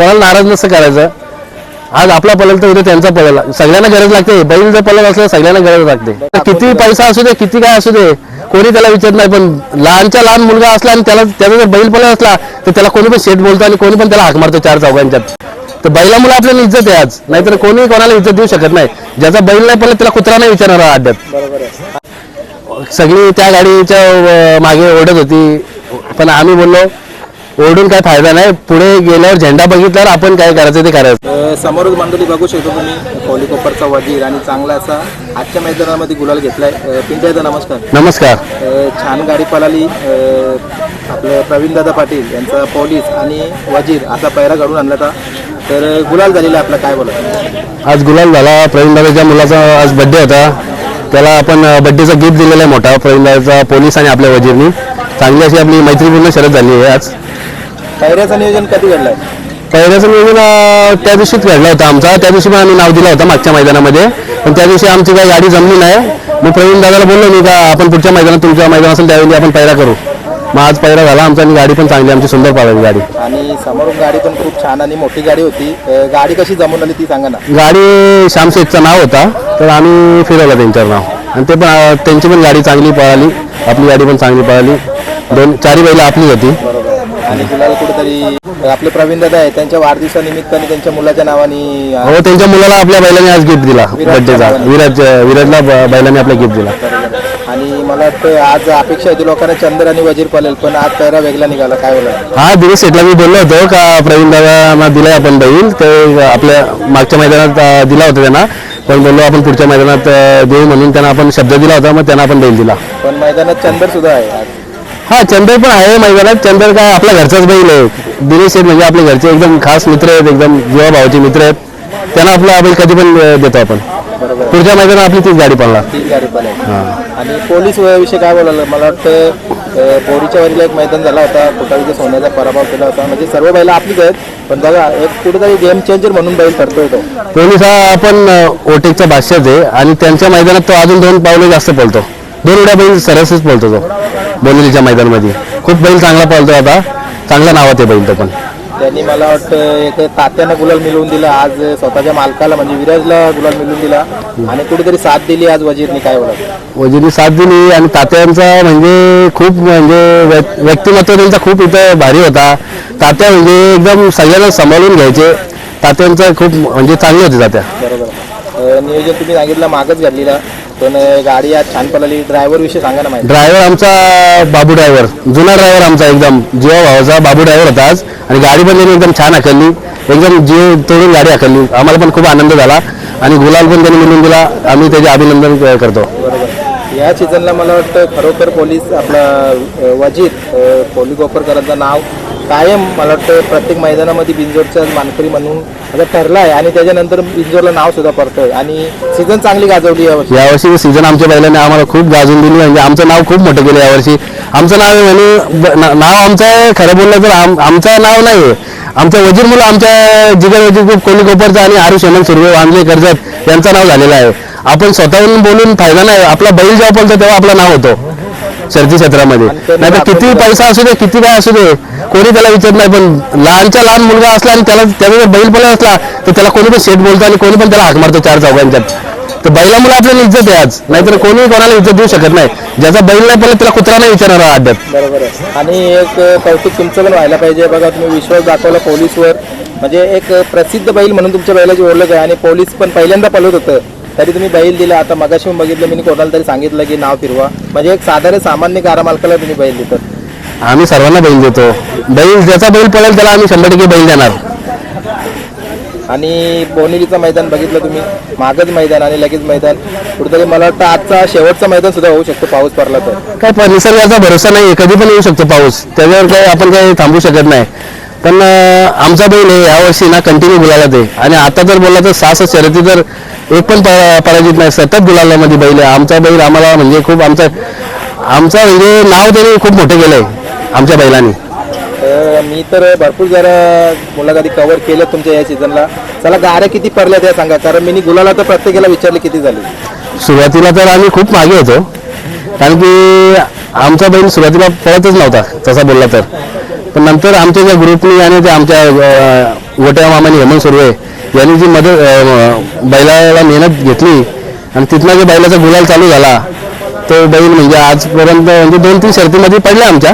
कोणाला नाराज नसतं करायचं. आज आपला पळेल तर उद्या त्यांचा पळेल सगळ्यांना गरज लागते. बैल जर पळत असलं सगळ्यांना गरज लागते. किती पैसा असू दे किती काय असू दे कोणी त्याला विचारत नाही. पण लहानच्या लहान मुलगा असला आणि त्याला त्याचा जर बैल पळत असला तर त्याला कोणी पण शेट बोलतो आणि कोणी पण त्याला हाक मारतो चार चौघांच्यात. तर बैलामुळे आपल्याला इज्जत आहे आज. नाहीतर कोणी कोणाला इज्जत देऊ शकत नाही. ज्याचा बैल नाही पडला त्याला कुत्रा नाही विचारणार अड्ड्यात. सगळी त्या गाडीच्या मागे ओढत होती. पण आम्ही बोललो ओढून काय फायदा नाही. पुढे गेल्यावर झेंडा बघितल्यावर आपण काय करायचं ते करायचं. समोरच मांडोली बघू शकतो तुम्ही. कोलीकोपरचा वजीर आणि चांगला असा आजच्या मैदानामध्ये गुलाल घेतलाय. पिंट्याचा नमस्कार. नमस्कार. छान गाडी पळाली. आपलं प्रवीण दादा पाटील यांचा पोलीस आणि वजीर असा पैरा घडून आणला होता. तर गुलाल झालेला आपला. काय बोला आज गुलाल झाला. प्रवीण दादाच्या मुलाचा आज बड्डे होता. त्याला आपण बड्डेचा गिफ्ट दिलेला आहे मोठा. प्रवीण दादाचा पोलीस आणि आपल्या वजीरनी. चांगली अशी आपली मैत्रीपूर्ण शरद झाली आहे आज. पैऱ्याचं नियोजन कधी घडलंय? पहिल्याचं नियोजन अं, त्या दिवशीच घडला होता आमचा. त्या दिवशी पण आम्ही नाव दिलं होतं मागच्या मैदानामध्ये. पण त्या दिवशी आमची काही गाडी जमली नाही. मी प्रवीण दादाला बोललो मी का आपण पुढच्या मैदानात तुमच्या मैदान असेल त्यावेळी आपण पैरा करू. मग आज पैरा झाला. आमचा आणि गाडी पण चांगली आमची सुंदर पाळली गाडी. आणि समोरून गाडी पण खूप छान आणि मोठी गाडी होती. अ, गाडी कशी जमून आली ती सांगा ना. गाडी श्याम शेठचं नाव होता. तर आम्ही फिरवलं त्यांच्यावर नाव. आणि ते पण अं, त्यांची पण गाडी चांगली पळाली. आपली गाडी पण चांगली पळाली. दोन चारी बैल आपलीच होती. आणि गुलाल कुठेतरी आपले प्रवीण दादा आहे त्यांच्या वाढदिवसानिमित्ताने त्यांच्या मुलाच्या नावाने हो त्यांच्या मुलाला आपल्या बैलाने आज गिफ्ट दिला बड्डेचा विराज विराजला बैलाने आपला गिफ्ट दिला. आणि मला वाटतं आज अपेक्षा होती लोकांना चंद्र आणि वजीर पळेल पण आज पैरा वेगळा निघाला काय बोला हा दिनेश शेटला मी बोललो होतो का प्रवीण दादांना दिलाय आपण बैल ते आपल्या मागच्या मैदानात दिला होता त्यांना. पण बोललो आपण पुढच्या मैदानात देऊ म्हणून त्यांना आपण शब्द दिला होता मग त्यांना आपण बैल दिला. पण मैदानात चंद्र सुद्धा आहे आज. हा चंदर पण आहे मैदानात. चंदर काय आपला घरचाच बैल आहे. दिनेश शेठ म्हणजे आपले घरचे एकदम खास मित्र आहेत एकदम जीवा भावाचे मित्र आहेत. त्यांना आपला बैल कधी पण देतो आपण. पुढच्या मैदानात आपली तीच गाडी पळेल आणि पोलीस विषय काय बोलायला? मला वाटतं अ, बोरीच्या वरील एक मैदान झाला होता कुठाळीच्या सोन्याचा पराभव केला होता. म्हणजे सर्व बैल आपलीच आहेत पण बघा एक कुठेतरी गेम चेंजर म्हणून बैल ठरतोय तो. पोलीस हा आपण ओटेकचा भाष्यच आहे. आणि त्यांच्या मैदानात तो अजून दोन पावले जास्त पळतो. दोन उड्या बैल सरसच पळतो तो. बोलिलीच्या मैदानामध्ये. खूप बैल चांगला पळतो आता. चांगल्या नावात आहे बैल तो पण. त्यांनी मला वाटतं एक तात्यानं गुलाल मिळवून दिला. आज स्वतःच्या मालकाला म्हणजे विराजला गुलाल मिळवून दिला. आणि कुठेतरी साथ दिली आज वजीरनी काय बोलत वजीनी साथ दिली आणि तात्यांचा म्हणजे खूप म्हणजे व्यक्- व्यक्तिमत्व त्यांचा खूप इथं भारी होता. तात्या म्हणजे एकदम सगळ्यांना सांभाळून घ्यायचे. तात्यांचं खूप म्हणजे चांगले होते तात्या. बरोबर. नियोजन तुम्ही सांगितलं मागच घडलेला. पण गाडी आज छान पळाली ड्रायव्हर विषय सांगा ना माहिती. ड्रायव्हर आमचा बाबू ड्रायव्हर जुना ड्रायव्हर आमचा एकदम. जीवा भावाचा बाबू ड्रायव्हर होता आज. आणि गाडी पण त्यांनी एकदम छान हाकलली एकदम जीव तोडून गाडी हाकलली आम्हाला पण खूप आनंद झाला. आणि गुलाल पण त्यांनी मिळून दिला. आम्ही त्याचे अभिनंदन करतो. बरोबर. या सीझनला मला वाटतं खरोखर पोलीस आपला अ, वजीर अ, पोली गोपरकरांचं नाव कायम मला वाटतं प्रत्येक मैदानामध्ये बिंजोरचा मानकरी म्हणून आता ठरला आहे आणि त्याच्यानंतर बिंजोरला नाव सुद्धा पडतंय. आणि सीझन चांगली गाजवली यावर्षी यावर्षी सीझन आमच्या बैलाने आम्हाला खूप गाजून दिली म्हणजे आमचं नाव खूप मोठं केलं यावर्षी. आमचं नाव आहे म्हणून ब- ना- नाव आमचं आहे खरं बोललं तर आम आमचं नाव नाही आहे. आमच्या वजीर मुलं आमच्या जिगर वजीर ग्रुप कोली कोपरचा आणि आरुष हेमंत सुर्वे वांजले कर्जत यांचं नाव झालेलं आहे. आपण स्वतःहून बोलून फायदा नाही आपला बैल जेव्हा पडतो तेव्हा आपलं नाव होतं. शर्ती क्षेत्रामध्ये नाही तर किती पैसा असू दे किती काय असू दे कोणी त्याला विचारत नाही पण लहानच्या लहान मुलगा असला आणि त्याला त्याचा जर बैल पळत असला तर त्याला कोणी पण शेट बोलतो आणि कोणी पण त्याला हाक मारतो चार चौघांच्यात. तर बैलामुळे आपल्याला इज्जत आहे आज. नाहीतर कोणी कोणाला इज्जत देऊ शकत नाही. ज्याचा बैल नाही पडला त्याला कुत्रा नाही विचारणार अड्ड्यात. बरोबर आहे. आणि एक कौतुक तुमचं पण व्हायला पाहिजे. बघा तुम्ही विश्वास दाखवला पोलीसवर. म्हणजे एक प्रसिद्ध बैल म्हणून तुमच्या बैलाची ओळख आहे आणि पोलीस पण पहिल्यांदा पळत होतं. तरी तुम्ही बैल दिला. आता मगाशी पण बघितलं मी कोणाला तरी सांगितलं की नाव फिरवा. म्हणजे एक साधारण सामान्य गारा मालकाला तुम्ही बैल देतात आम्ही सर्वांना बैल देतो. बैल ज्याचा बैल पडेल त्याला आम्ही शंभर टक्के बैल देणार. आणि बोनिलीचं मैदान बघितलं तुम्ही. मागच मैदान आणि लगेच मैदान. कुठेतरी मला वाटतं आजचा शेवटचा मैदान सुद्धा होऊ शकतो पाऊस पडला तर. काय निसर्गाचा भरोसा नाही कधी पण येऊ शकतो पाऊस. त्याच्यावर काही आपण काही थांबू शकत नाही. पण अं, आमचा बैल आहे. यावर्षी ना कंटिन्यू गुलाला ते आणि आता जर बोलला तर सहा शर्यती तर एक पण प- पराजित नाही. सतत गुलालामध्ये बैल आहे. आमचा बैल आम्हाला म्हणजे खूप आमचा आमचा म्हणजे नाव त्याने खूप मोठं केलंय आमच्या बैलांनी. तर मी तर भरपूर जरा मुलाखती कव्हर केलं तुमच्या या सीझनला चला गाड्या किती पडल्या त्या सांगा. कारण मी गुलाला तर प्रत्येकाला विचारले किती झाली. सुरुवातीला तर आम्ही खूप मागे होतो. कारण की आमचा बैल सुरुवातीला पळतच नव्हता तसा बोलला तर. पण नंतर आमच्या ज्या ग्रुपनी आणि त्या आमच्या गोट्या मामानी हेमंत सुर्वे यांनी जी मदत बैलाला मेहनत घेतली आणि तिथनं जे बैलाचा गुलाल चालू झाला तो बैल म्हणजे आजपर्यंत म्हणजे दोन तीन शर्तीमध्ये पडले आमच्या.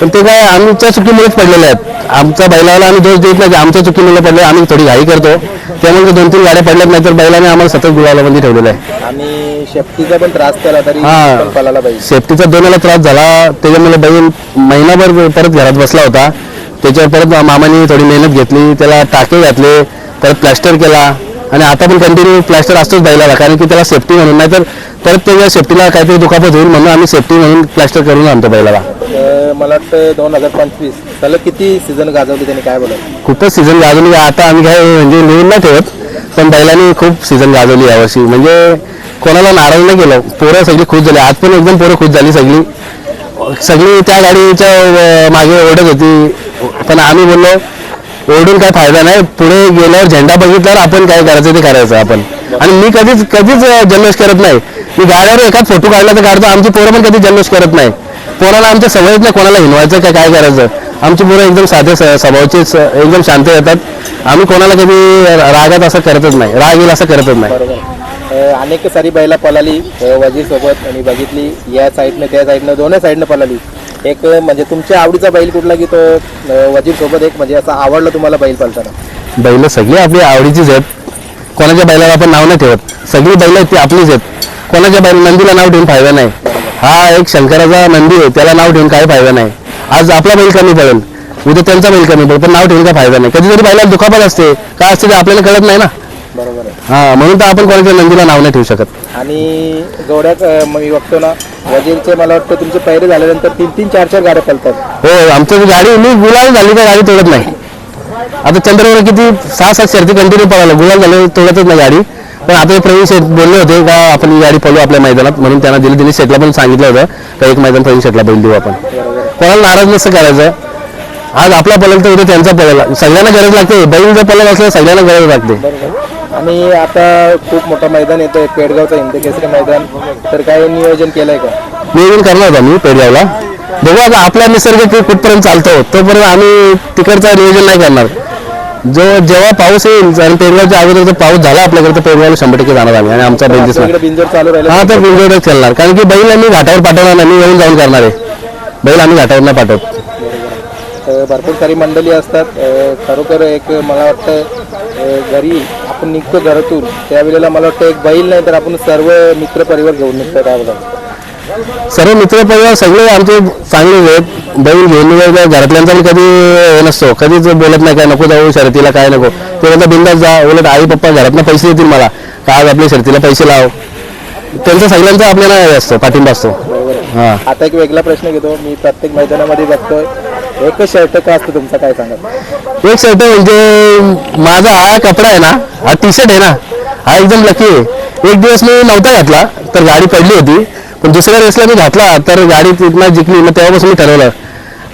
पण ते काय आमच्या चुकीमुळेच पडलेले आहेत. आमच्या बैलाला आम्ही दोष देत नाही की आमच्या चुकीमुळे पडले आम्ही थोडी घाई करतो. त्यामुळे दोन तीन गाड्या पडल्यात नाही तर बैलाने आम्हाला सतत गुलालामध्ये ठेवलेलं आहे. आणि शेफ्टीचा पण त्रास केला तरी हा. सेफ्टीचा दोनाला त्रास झाला त्याच्यामुळे बैल महिनाभर परत घरात बसला होता. त्याच्यावर परत मामाने थोडी मेहनत घेतली त्याला टाके घातले परत प्लॅस्टर केला. आणि आता पण कंटिन्यू प्लॅस्टर असतोच बैलाला कारण की त्याला सेफ्टी म्हणून नाही तर परत त्याच्या सेफ्टीला काहीतरी दुखापत होईल म्हणून आम्ही सेफ्टी म्हणून प्लॅस्टर करून आणतो बैलाला. मला वाटतं दोन हजार पंचवीस त्याला किती सीझन गाजवली त्यांनी काय बोलत? खूपच सीझन गाजवली. आता आम्ही काय म्हणजे लिहून नाही ठेवत पण बैलांनी खूप सीझन गाजवली यावर्षी म्हणजे कोणाला नाराज नाही केलं. पोरं सगळी खुश झाली. आज पण एकदम पोरं खुश झाली सगळी. सगळी त्या गाडीच्या मागे ओढत होती. पण आम्ही बोललो ओढून काय फायदा नाही. पुढे गेल्यावर झेंडा बघितल्यावर आपण काय करायचं ते करायचं आपण. आणि मी कधीच कधीच जल्लोष करत नाही. मी गाड्यावर एखाद फोटो काढला तर काढतो. आमची पोरं पण कधी जल्लोष करत नाही. कोणाला आमच्या सवयच नाही कोणाला हिनवायचं काय काय करायचं. आमची पोरं एकदम साधे स- एकदम शांत येतात. आम्ही कोणाला कधी रागात असं करतच नाही. राग येईल असं करतच नाही. बरोबर. अनेक सारी बैला पळाली वजीसोबत आणि बघितली. या साईडनं त्या साईडनं दोन्ही साईडनं पळाली एक म्हणजे तुमच्या आवडीचा बैल कुठला की तो वजीर सोबत एक म्हणजे असं आवडलं तुम्हाला बैल पळताना बैल सगळी आपली आवडीचीच आहेत. कोणाच्या बैलाला आपण नाव नाही ठेवत. सगळी बैल आहेत ती आपलीच आहेत. कोणाच्या बैल नंदीला नाव ठेवून फायदा नाही. हा एक शंकराचा नंदी आहे त्याला नाव ठेवून काही फायदा नाही. आज आपला बैल कमी पडेल. उद्या त्यांचा बैल कमी पडेल पण नाव ठेवून काय फायदा नाही. कधीतरी बैलाला दुखापत असते. काय असते ते आपल्याला कळत नाही ना. बरोबर हा म्हणून तर आपण कोणाच्या नंदीला नाव नाही ठेवू शकत. आणि गवड्यात मी बघतो ना वजीरचे मला वाटतं तुमचे पैरे झाल्यानंतर तीन तीन चार चार गाड्या चालतात हो, हो आमची गाडी मी गुलाल झाली तर गाडी तोडत नाही. आता चंद्रवर किती सहा सात शर्ती कंटिन्यू पळाला. गुलाल झाले तोडतच नाही गाडी. पण आता प्रवीण शेठ बोलले होते का आपण गाडी पळू आपल्या मैदानात? म्हणून त्यांना दिली दिली. शेटला पण सांगितलं होतं का एक मैदान प्रवीण शेटला बैल देऊ आपण. कोणाला नाराज नसतं करायचं. आज आपला पळेल तर उद्या त्यांचा पळेल सगळ्यांना गरज लागते. बैल जर पळत असलं सगळ्यांना गरज लागते. आणि आता खूप मोठं मैदान येतं पेडगावचं हिंदकेसरी मैदान. तर काय नियोजन केलंय का? नियोजन करणार होता मी पेडगावला. बघू आता आपला निसर्ग कुठपर्यंत चालतो. तोपर्यंत आम्ही तिकडचं नियोजन नाही करणार. जो जेव्हा पाऊस येईल आणि पेडगावच्या अगोदर पाऊस झाला आपल्याकडे तर पेडगावला शंभर टक्के जाणार आम्ही. आणि आमचा बैल दिसणार हा तर बिंजोडच खेळणार. कारण की बैल आम्ही घाटावर पाठवणार नाही. येऊन जाऊन करणार आहे. बैल आम्ही घाटावर नाही पाठवत. भरपूर सारी मंडळी असतात. खरोखर एक मला वाटतं घरी आपण निघतो घरातून त्यावेळेला मला वाटतं एक बैल नाही तर आपण सर्व मित्र परिवार घेऊन निघतो त्याबद्दल सर्व मित्र परिवार सगळे आमचे चांगले आहेत. बैल घेऊन घरातल्यांचा कधी हे नसतो. कधीच बोलत नाही काय नको जाऊ शर्तीला काय नको. ते म्हणतात बिंदास जा. उलट आई पप्पा घरातनं पैसे देतील मला. का आज आपल्या शर्तीला पैसे लाव. त्यांचा सगळ्यांचा आपल्याला हे असतो पाठिंबा असतो. हा. आता एक वेगळा प्रश्न घेतो. मी प्रत्येक मैदानामध्ये बघतोय एकच शर्ट का असतो तुमचा? काय सांगा एक शर्ट म्हणजे माझा हा कपडा आहे ना हा टी शर्ट आहे ना हा एकदम लकी आहे. एक दिवस मी नव्हता घातला तर गाडी पडली होती. पण दुसऱ्या रेसला मी घातला तर गाडी तिथनं जिंकली. मग तेव्हापासून मी ठरवलं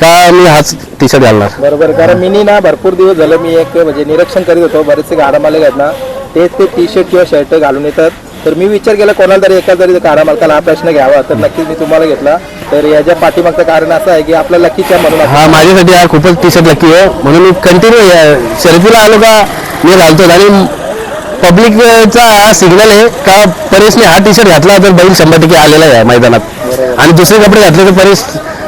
का मी हाच टी शर्ट घालणार. बरोबर कारण मी ना भरपूर दिवस झालं मी एक म्हणजे निरीक्षण करीत होतो. बरेचसे गाडा मालक आहेत ना तेच ते टी शर्ट किंवा शर्ट घालून येतात. तर मी विचार केला कोणाला तरी एका जरी गाडा मालकाला हा प्रश्न घ्यावा. तर नक्कीच मी तुम्हाला घेतला. तर याच्या पाठीमागचं कारण असं आहे की आपल्या लकीच्या म्हणून हा माझ्यासाठी हा खूपच टी शर्ट लकी आहे. म्हणून मी कंटिन्यू शर्यतीला आलो का मी घालतो. आणि पब्लिकचा हा सिग्नल आहे का परेशने हा टी शर्ट घातला तर बैल शंभर टक्के आलेला आहे मैदानात. आणि दुसरे कपडे घातले तर परेश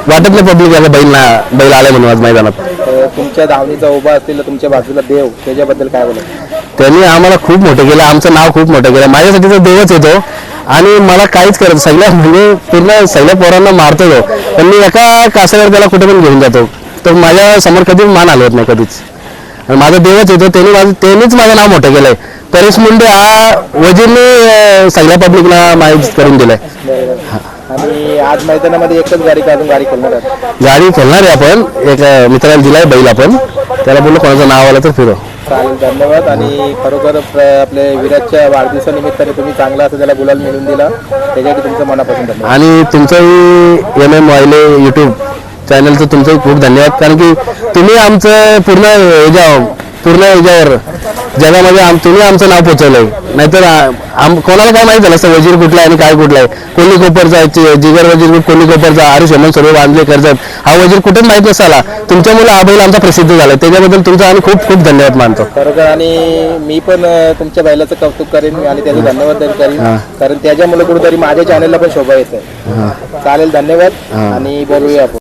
वाटत नाही पब्लिक याला बैल ना बैल आलाय म्हणून आज मैदानात. अ, तुमच्या धावणीचा उभा असलेला तुमच्या बाजूला देव त्याच्याबद्दल काय बोलत त्यांनी आम्हाला खूप मोठं केलं आमचं नाव खूप मोठं केलं. माझ्यासाठी तर देवच येतो आणि मला काहीच करत सगळ्या म्हणजे पूर्ण सगळ्या पोरांना मारतो तो. पण मी एका कासावर त्याला कुठे पण घेऊन जातो. तर माझ्यासमोर कधी मान हलवत नाही कधीच. आणि माझा देवच येतो त्यांनी माझं त्यांनीच माझं नाव मोठं केलंय. परेश मुंडे हा वजीरने अं, सगळ्या पब्लिकला माहीत करून दिलंय. आणि आज मैदानामध्ये एकच गाडी काढून गाडी खेळणार आहात गाडी खेळणार आहे आपण. एक मित्राला दिलाय बैल आपण. त्याला बोललो कोणाचं नाव आलं तर फिरो चालेल धन्यवाद. आणि खरोखर प्र- आपल्या विराटच्या वाढदिवसानिमित्ताने तुम्ही चांगला असं त्याला गुलाल मिळून दिला. त्याच्यासाठी तुमचं मनापासून धन्यवाद. आणि तुमचंही एम एम वायले युट्यूब चॅनलचं तुमचंही खूप धन्यवाद. कारण की तुम्ही आमचं पूर्ण ह्याच्या पूर्ण ह्याच्यावर जगामध्ये आम तुम्ही आमचं नाव पोचवलंय. नाहीतर आम कोणाला काय माहीत झालं असतं वजीर कुठला आहे आणि काय कुठला आहे. कोणी कोपरचा जिगर वजीर कोणी कोपरचा आरुष हेमंत सर्व बांधले कर्जत. हा वजीर कुठेच माहीत नसाला. तुमच्यामुळे हा बैल आमचा प्रसिद्ध झाला त्याच्याबद्दल तुमचा आम्ही खूप खूप धन्यवाद मानतो. खरोखर आणि मी पण तुमच्या बैलाचं कौतुक करेन आणि त्याचं धन्यवाद करेन. कारण त्याच्यामुळे कुठेतरी माझ्या चॅनलला पण शोभा येते चालेल धन्यवाद. आणि बोलूया आपण.